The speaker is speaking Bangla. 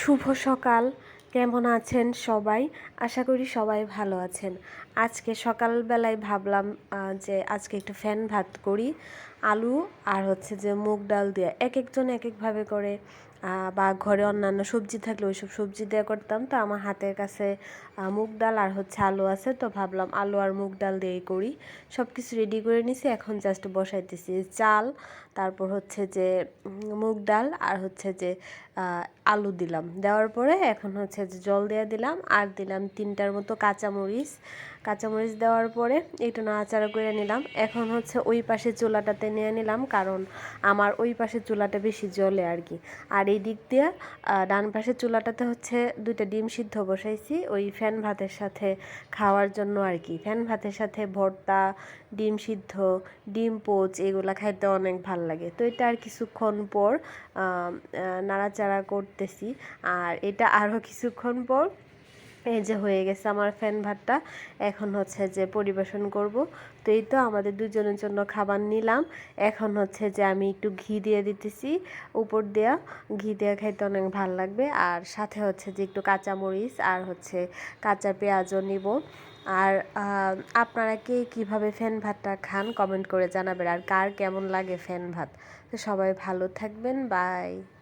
শুভ সকাল। কেমন আছেন সবাই? আশা করি সবাই ভালো আছেন। আজকে সকালবেলায় ভাবলাম যে আজকে একটু ফ্যান ভাত করি, আলু আর হচ্ছে যে মুগ ডাল দিয়ে এক একজন এক একভাবে করে বা ঘরে অন্যান্য সবজি থাকলে ওইসব সবজি দিয়ে করতাম। তো আমার হাতের কাছে মুগ ডাল আর হচ্ছে আলু আছে। তো ভাবলাম আলু আর মুগ ডাল দিয়েই করি। সব কিছু রেডি করে নিছি, এখন জাস্ট বসাইতেছি চাল, তারপর হচ্ছে যে মুগ ডাল আর হচ্ছে যে আলু দিলাম। দেওয়ার পরে এখন হচ্ছে যে জল দিয়ে দিলাম আর দিলাম তিনটার মতো কাঁচামরিচ। কাঁচামরিচ দেওয়ার পরে একটু নাড়াচাড়া করে নিলাম। এখন হচ্ছে ওই পাশে চুলাটাতে নিয়ে নিলাম, কারণ আমার ওই পাশে চুলাটা বেশি জ্বলে আর কি। আর এই দিক দিয়ে ডান পাশের চুলাটাতে হচ্ছে দুইটা ডিম সিদ্ধ বসাইছি। ওই ফ্যান ভাতের সাথে খাওয়ার জন্য আর কি। ফ্যান ভাতের সাথে ভর্তা, ডিম সিদ্ধ, ডিম পোচ এগুলো খাইতে অনেক ভালো লাগে। তো এটা আর কিছুক্ষণ পর নাড়াচাড়া করতেছি। আর এটা আরও কিছুক্ষণ পর এই যে হয়ে গেছে আমার ফ্যান ভাতটা, এখন হচ্ছে যে পরিবেশন করব। তো এই তো আমাদের দুজনের জন্য খাবার নিলাম। এখন হচ্ছে যে আমি একটু ঘি দিয়ে দিতেছি, উপর দেয়া। ঘি দেওয়া খাইতে অনেক ভালো লাগবে। আর সাথে হচ্ছে যে একটু কাঁচামরিচ আর হচ্ছে কাঁচা পেঁয়াজও নিব। আর আপনারা কে কীভাবে ফ্যান ভাতটা খান কমেন্ট করে জানাবেন। আর কার কেমন লাগে ফ্যান ভাত। তো সবাই ভালো থাকবেন। বাই।